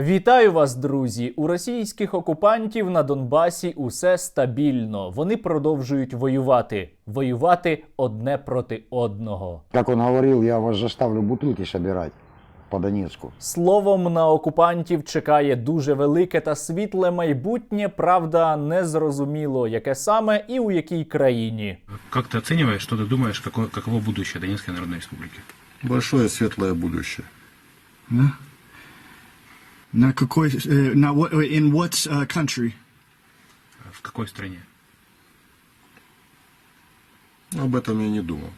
Вітаю вас, друзі! У російських окупантів на Донбасі усе стабільно. Вони продовжують воювати, воювати одне проти одного. Как он говорил, я вас заставлю бутылки собирать по Донецку. Словом, на окупантів чекає дуже велике та світле майбутнє. Правда, не зрозуміло, яке саме і у якій країні. Как ты оцениваешь, что ты думаешь, какое, каково будущее Донецкой Народной Республики? Большое светлое будущее. На какой, э, на what, in what uh, country? В какой стране? Об этом я не думал.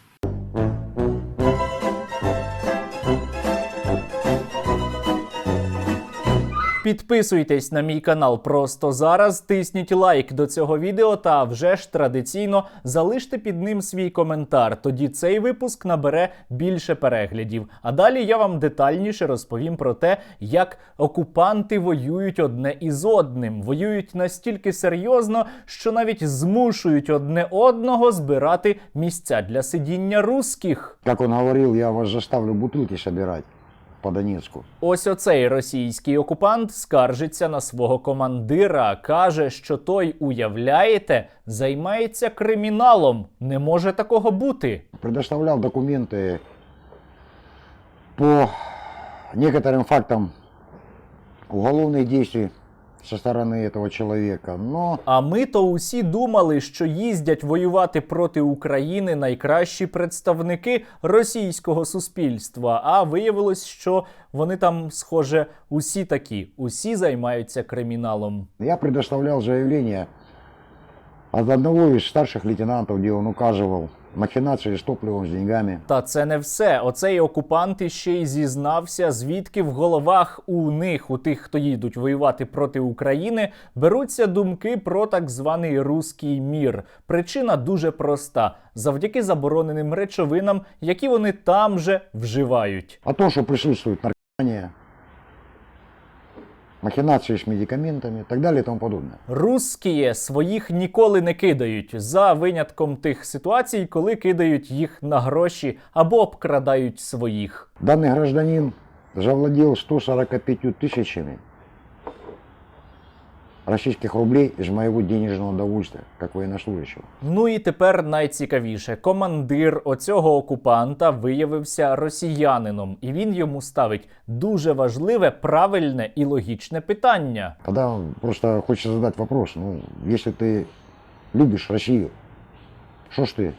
Підписуйтесь на мій канал просто зараз, тисніть лайк до цього відео та вже ж традиційно залиште під ним свій коментар. Тоді цей випуск набере більше переглядів. А далі я вам детальніше розповім про те, як окупанти воюють одне із одним. Воюють настільки серйозно, що навіть змушують одне одного збирати місця для сидіння русських. Как он говорил, я вас заставлю бутылки собирать по Донецку. Ось оцей російський окупант скаржиться на свого командира, каже, що той, уявляєте, займається криміналом. Не може такого бути. Предоставлял документы по некоторым фактам уголовных действий со стороны этого человека. Но А ми то усі думали, що їздять воювати проти України найкращі представники російського суспільства. А виявилось, що вони там, схоже, усі такі, усі займаються криміналом. я предоставлял заявление от одного из старших лейтенантов, где он указывал махинации с топливом, с деньгами. Та це не все. Оцей окупант іще й зізнався, звідки в головах у них, у тих, хто їдуть воювати проти України, беруться думки про так званий руський мір. Причина дуже проста: завдяки забороненим речовинам, які вони там же вживають. О том, что присутствует наркомания, махинации з медикаментами і так далі, і тому подобне. Русські своїх ніколи не кидають за винятком тих ситуацій, коли кидають їх на гроші або обкрадають своїх. Даний гражданин завладів 145 тысячами российских рублей из моего денежного удовольствия, как военнослужащего. Ну і тепер найцікавіше: командир оцього окупанта виявився росіянином, і він йому ставить дуже важливе, правильне і логічне питання. Тогда просто хочется задать вопрос, ну, если ты любишь Россию, что ж ты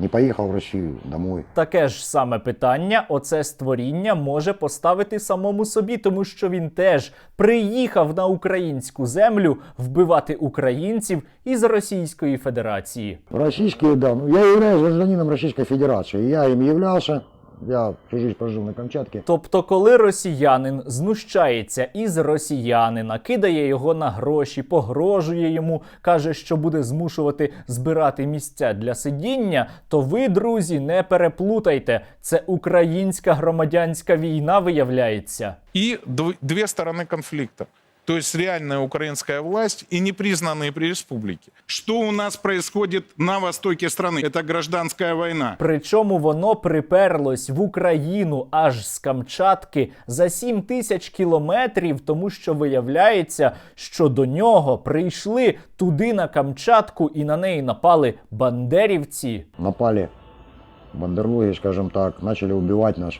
не поїхав в Росію домой? Таке ж саме питання оце створіння може поставити самому собі, тому що він теж приїхав на українську землю вбивати українців із Російської Федерації. Російської да, ну, я являюсь гражданином Російської Федерації. я їм являлся, я всю жизнь прожил на Камчатке. Тобто, коли росіянин знущається із росіянина, кидає його на гроші, погрожує йому, каже, що буде змушувати збирати місця для сидіння, то ви, друзі, не переплутайте. Це українська громадянська війна виявляється. и дв- две стороны конфликта То есть реальная украинская власть и непризнанные при республике. Что у нас происходит на востоке страны? Это гражданская война. Причому воно приперлось в Україну аж з Камчатки за 7 тисяч кілометрів, тому що виявляється, що до нього прийшли туди на Камчатку і на неї напали бандерівці. Напали бандерлоги, скажем так, начали убивать нас.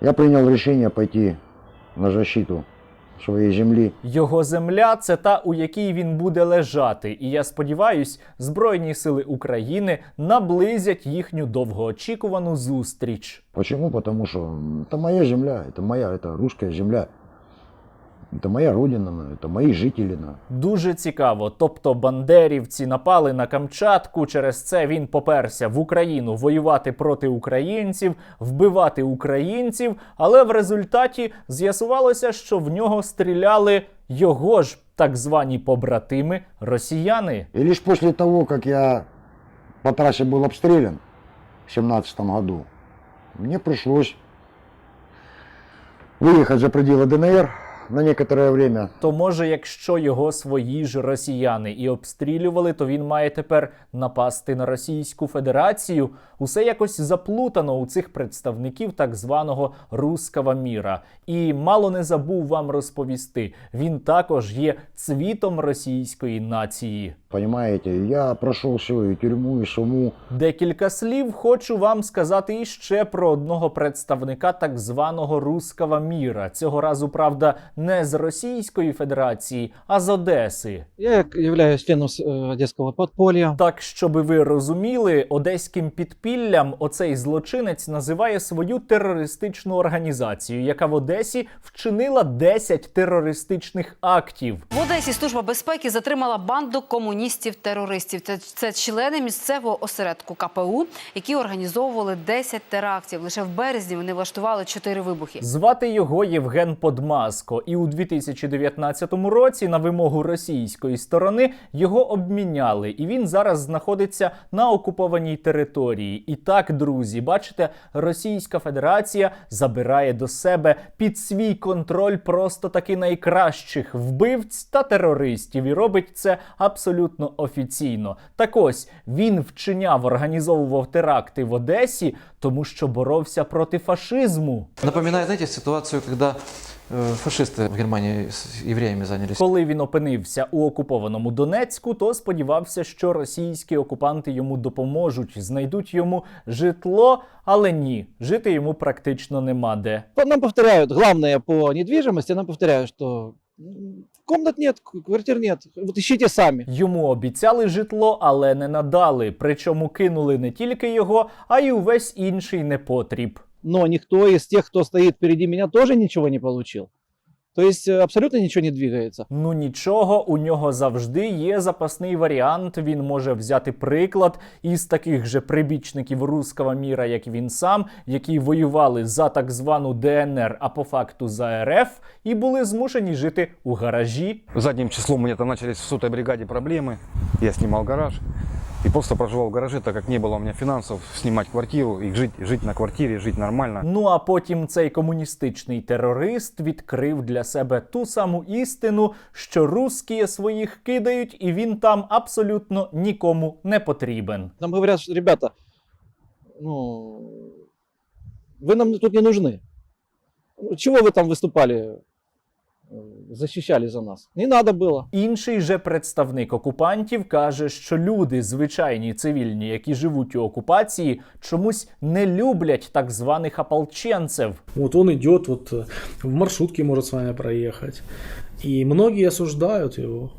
Я принял решение пойти на защиту своей земли. Його земля це та, у якій він буде лежати. І я сподіваюсь, Збройні сили України наблизять їхню довгоочікувану зустріч. Почему? Потому что м, это моя земля, это моя, это русская земля. Это моя родина, ну, это мои жители. ну. Дуже цікаво. Тобто бандерівці напали на Камчатку. Через це він поперся в Україну воювати проти українців, вбивати українців. Але в результаті з'ясувалося, що в нього стріляли його ж так звані побратими росіяни. И лишь после того, как я по трассе был обстрелян в семнадцатом году, мне пришлось выехать за пределы ДНР, на некоторое время. То може, якщо його свої ж росіяни і обстрілювали, то він має тепер напасти на Російську Федерацію. Усе якось заплутано у цих представників так званого руского міра. І мало не забув вам розповісти. Він також є цвітом російської нації. Понимаете, я прошел все, и тюрьму, и суму. Декілька слів хочу вам сказати іще про одного представника так званого руского міра. Цього разу, правда, не з Російської Федерації, а з Одеси. Я являюсь членом э, Одесского подполья. Так, щоби ви розуміли, одеським підпіллям оцей злочинець називає свою терористичну організацію, яка в Одесі вчинила 10 терористичних актів. В Одесі служба безпеки затримала банду комуністів-терористів. Це, це члени місцевого осередку КПУ, які організовували 10 терактів. Лише в березні вони влаштували 4 вибухи. Звати його Євген Подмаско, і у 2019 році на вимогу російської сторони його обміняли, і він зараз знаходиться на окупованій території. І так, друзі, бачите, Російська Федерація забирає до себе під свій контроль просто таки найкращих вбивць та терористів, і робить це абсолютно офіційно. Так ось він вчиняв, організовував теракти в Одесі, тому що боровся проти фашизму. Напоминает, знаете, ситуацию, когда э, фашисты в Германии с евреями занялись. Коли він опинився у окупованому Донецьку, то сподівався, що російські окупанти йому допоможуть, знайдуть йому житло, але ні, жити йому практично нема де. Нам повторяют, главное по недвижимости, нам повторяют, что м, комнат нет, квартир нет, вот ищите самі. Йому обіцяли житло, але не надали. Причому кинули не тільки його, а й увесь інший непотріб. Но никто из тех, кто стоит впереди меня, тоже ничего не получил. То есть э, абсолютно ничего не двигается. Ну нічого, у нього завжди є запасний варіант. Він може взяти приклад із таких же прибічників руского міра, як він сам, які воювали за так звану ДНР, а по факту за РФ, і були змушені жити у гаражі. Задним числом у меня там начались в сотой бригаде проблемы. Я снимал гараж и просто проживал в гараже, так как не было у меня финансов снимать квартиру и жить, жить на квартире, жить нормально. Ну а потім цей комуністичний терорист відкрив для себе ту саму істину, що русські своїх кидають, і він там абсолютно нікому не потрібен. Нам говорят, что, ребята, ну, вы нам тут не нужны. Ну, Чего вы там выступали, э, Защищали за нас? Не надо було. Інший же представник окупантів каже, що люди, звичайні цивільні, які живуть у окупації, чомусь не люблять так званих ополченцев. От він йде, вот э, в маршрутці може с вами проїхати. І многі осуждають его.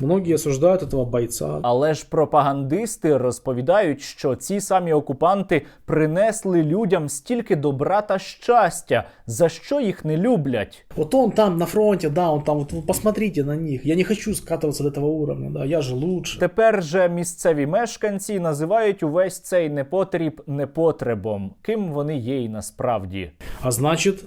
Многие осуждают этого бойца. Але ж пропагандисти розповідають, що ці самі окупанти принесли людям стільки добра та щастя, за що їх не люблять. Вот он там на фронте, да, он там, вот вы посмотрите на них. Я не хочу скатываться до этого уровня, да, я же лучше. Тепер же місцеві мешканці називають увесь цей непотріб непотребом, ким вони є й насправді. А значит,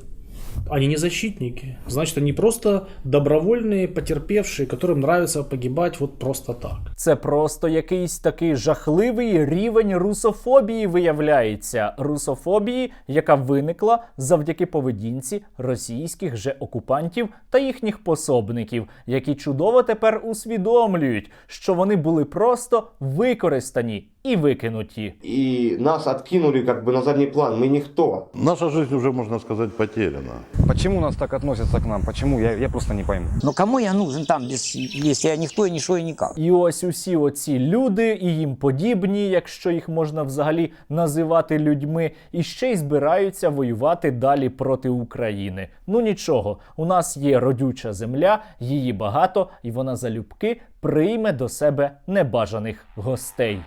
они не защитники. Значит, они просто добровольные, потерпевшие, которым нравится погибать вот просто так. Це просто якийсь такий жахливий рівень русофобії виявляється. Русофобії, яка виникла завдяки поведінці російських же окупантів та їхніх пособників, які чудово тепер усвідомлюють, що вони були просто використані і викинуті. и нас откинули как бы на задний план. Мы никто. Наша жизнь уже, можно сказать, потеряна. Почему нас так относятся к нам? Почему? Я, я просто не пойму. Но кому я нужен там, без, если я никто и ничего и никак? І ось усі оці люди і їм подібні, якщо їх можна взагалі називати людьми, і ще й збираються воювати далі проти України. Ну нічого, у нас є родюча земля, її багато, і вона залюбки прийме до себе небажаних гостей.